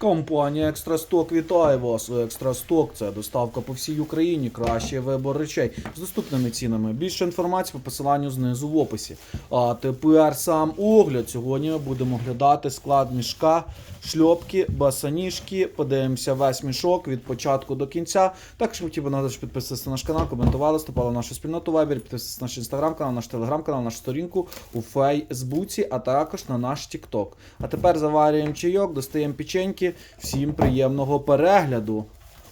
Компанія Екстрасток вітає вас. Екстрасток це доставка по всій Україні. Кращий вибор речей з доступними цінами. Більше інформації по посиланню знизу в описі. А тепер сам огляд. Сьогодні ми будемо оглядати склад мішка, шльопки, басаніжки. Подивимося весь мішок від початку до кінця. Також хотів би нагадати, що підписуватися на наш канал, коментували, вступали в нашу спільноту Viber, підписуватися на наш інстаграм канал, наш телеграм-канал, нашу сторінку у Фейсбуці, а також на наш Тікток. А тепер заварюємо чайок, достаємо печеньки. Всім приємного перегляду.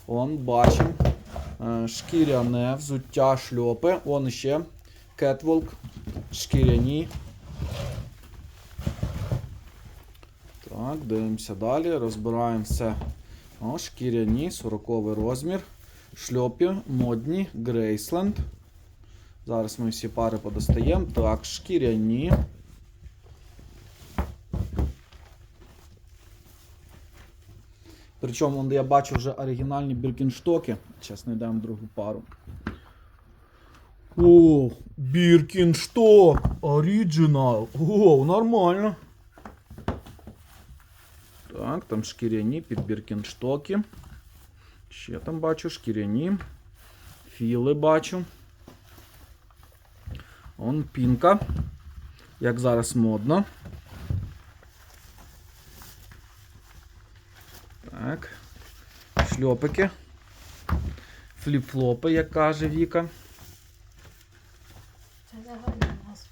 Он бачимо. е, Шкіряне взуття шльопи. Он ще кетволк. Шкіряні. Так, дивимося далі. Розбираємо все. О, шкіряні, 40 розмір. Шльопі, модні, Грейсленд. Зараз ми всі пари подостаємо. Так, шкіряні. Причому я бачу вже оригінальні біркінштоки. Зараз знайдемо другу пару. О, біркіншток! Оригінал! О, нормально. Так, там шкіряні під біркінштоки. Ще там бачу шкіряні. Філи бачу. Он пінка. Як зараз модно. Так. Шльопики. Фліп-флопи, як каже Віка. Це загальна назва.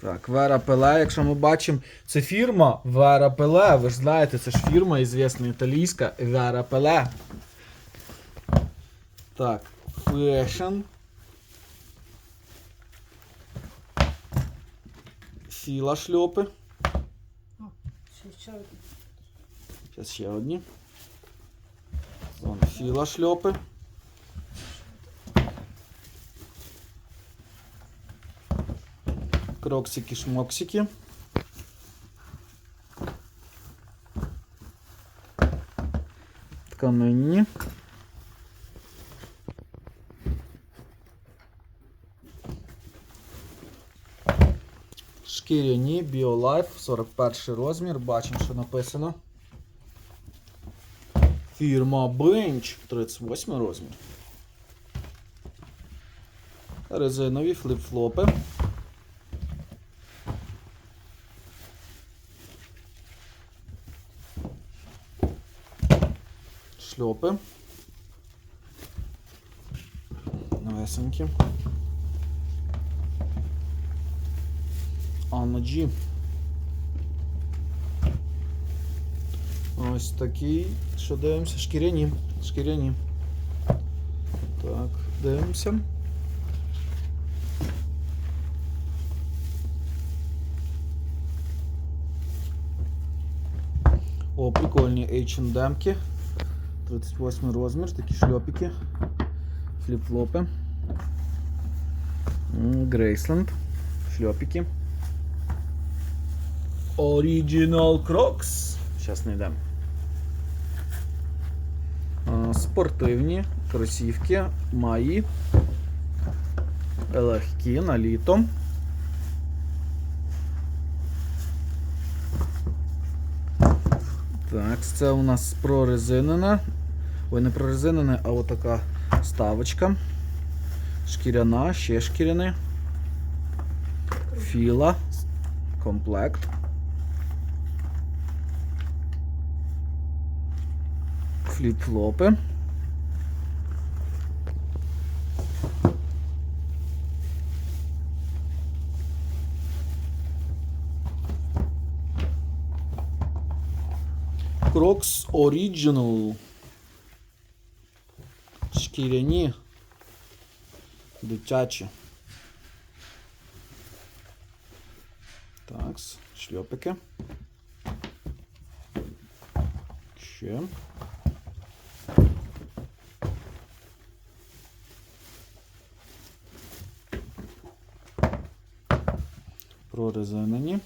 Так, Вера Пеле, якщо ми бачимо, це фірма Вера Пеле. Ви ж знаєте, це ж фірма ізвісна італійська Вера Пеле. Так, фешн. Філа шльопи. О, ще. Зараз ще одні. Вон, філа шльопи. Кроксики-шмоксики. Тканинні. Шкіряні BioLife, 41 розмір. Бачимо, що написано. Фірма Bench, 38 розмір. Резинові фліп-флопи. Шльопи. Новесенькі. Анна Джі. Ось такий. Що дивимося? Шкіряні. Шкіряні. Так, дивимося. О, прикольні H&M-ки. 38 розмір, такі шльопики. Фліп-флопи. Грейсленд. Шльопики. Original Crocs. Зараз знайдемо. Спортивні кросівки Маї. Легкі на літо. Так, це у нас прорезинена. Ой, не прорезинена, а отака ставочка. Шкіряна, ще шкіряне. Філа. Комплект. Фліп-флопи. Crocs Original. Шкіряні. Дитячі. Так, шльопики. Ще. Прорезинені.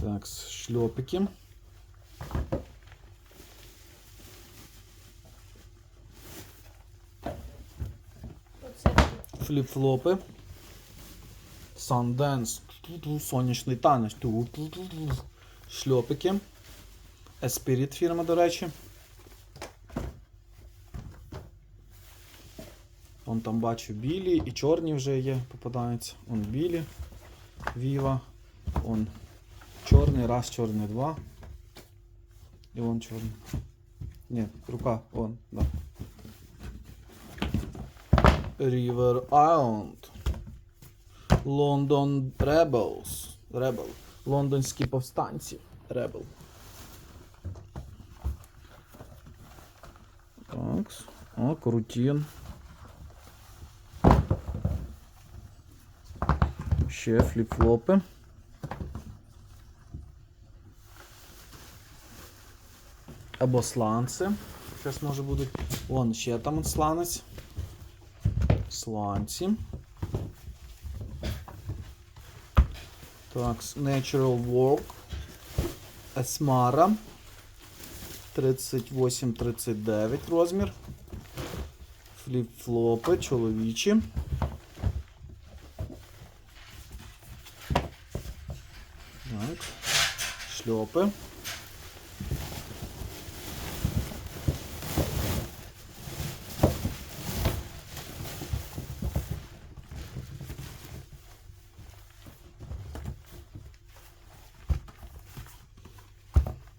Так, шльопики. Фліп-флопи. Ту-ту, Сонячний танець. Шльопики. Esprit фірма, до речі. Вон там бачу білі і чорні вже є, попадаються. Вон білі. Віва. Он чорний, раз, чорний, два. І вон чорний. Ні, рука, вон, да. River Island. London Rebels. Rebel. Лондонські повстанці. Rebel. Так. О, крутін. Ще фліп-флопи. Або сланці. Щось може будуть. Вон ще там сланець. Сланці. Так, Natural Work. Esmara. 38-39 розмір. Фліп-флопи чоловічі. Так. Шльопи.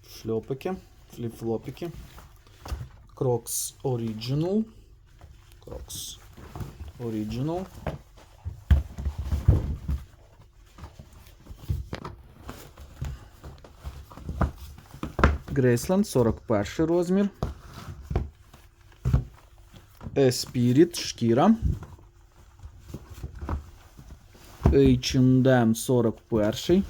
Шльопики, фліп-флопики. Crocs Original. Crocs Original. Грейсленд 41 розмір. Esprit шкіра. H&M 41.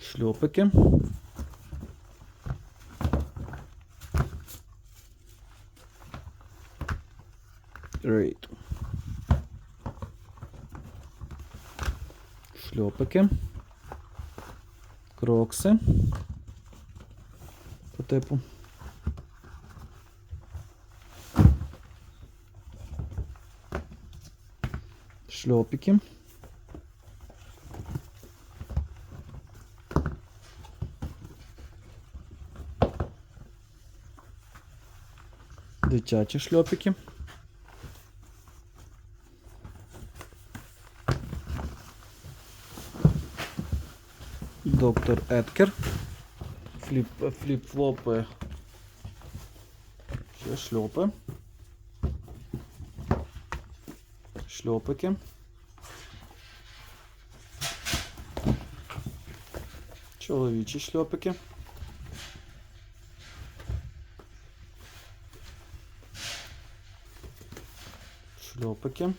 Шльопики. Рейд. Шльопики. Крокси. По типу. Шльопики. Дитячі шльопики. Доктор Еткер. Фліп, фліп-флопи. Ще шльопи. Шльопики. Чоловічі шльопики. Шльопики.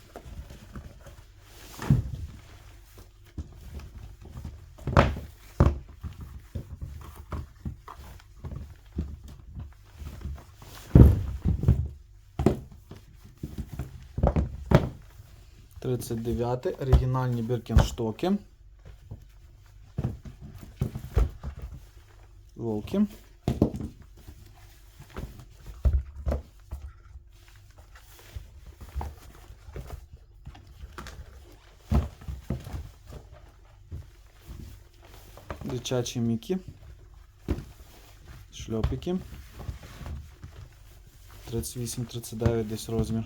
Тридцять дев'яте. Оригінальні біркенштоки. Волки. Дитячі мікі. Шльопики. 38-39 десь розмір.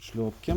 Шльопки.